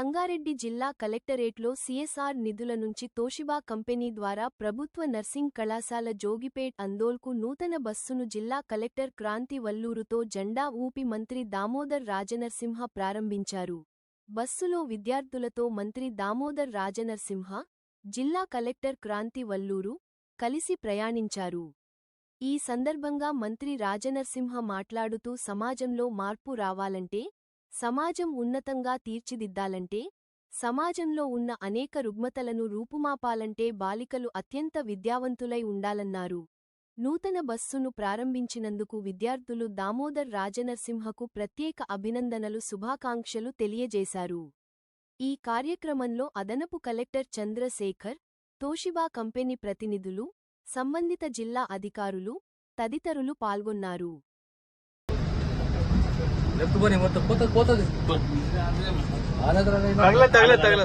రంగారెడ్డి జిల్లా కలెక్టరేట్లో సీఎస్ఆర్ నిధుల నుంచి తోషిబా కంపెనీ ద్వారా ప్రభుత్వ నర్సింగ్ కళాశాల జోగిపేట్ అందోల్కు నూతన బస్సును జిల్లా కలెక్టర్ క్రాంతి వల్లూరుతో జెండా ఊపి మంత్రి దామోదర్ రాజనర్సింహ ప్రారంభించారు. బస్సులో విద్యార్థులతో మంత్రి దామోదర్ రాజనర్సింహ జిల్లా కలెక్టర్ క్రాంతి వల్లూరు కలిసి ప్రయాణించారు. ఈ సందర్భంగా మంత్రి రాజనర్సింహ మాట్లాడుతూ సమాజంలో మార్పు రావాలంటే సమాజం ఉన్నతంగా తీర్చిదిద్దాలంటే సమాజంలో ఉన్న అనేక రుగ్మతలను రూపుమాపాలంటే బాలికలు అత్యంత విద్యావంతులై ఉండాలన్నారు. నూతన బస్సును ప్రారంభించినందుకు విద్యార్థులు దామోదర్ రాజనరసింహకు ప్రత్యేక అభినందనలు శుభాకాంక్షలు తెలియజేశారు. ఈ కార్యక్రమంలో అదనపు కలెక్టర్ చంద్రశేఖర్ తోషిబా కంపెనీ ప్రతినిధులు సంబంధిత జిల్లా అధికారులు తదితరులు పాల్గొన్నారు. ಲೆಫ್ಟ್ ಬನ್ನಿ ಮತ್ತೆ ಕೋತ ಕೋತ ಆನಂತರ ತಗಲ ತಗಲ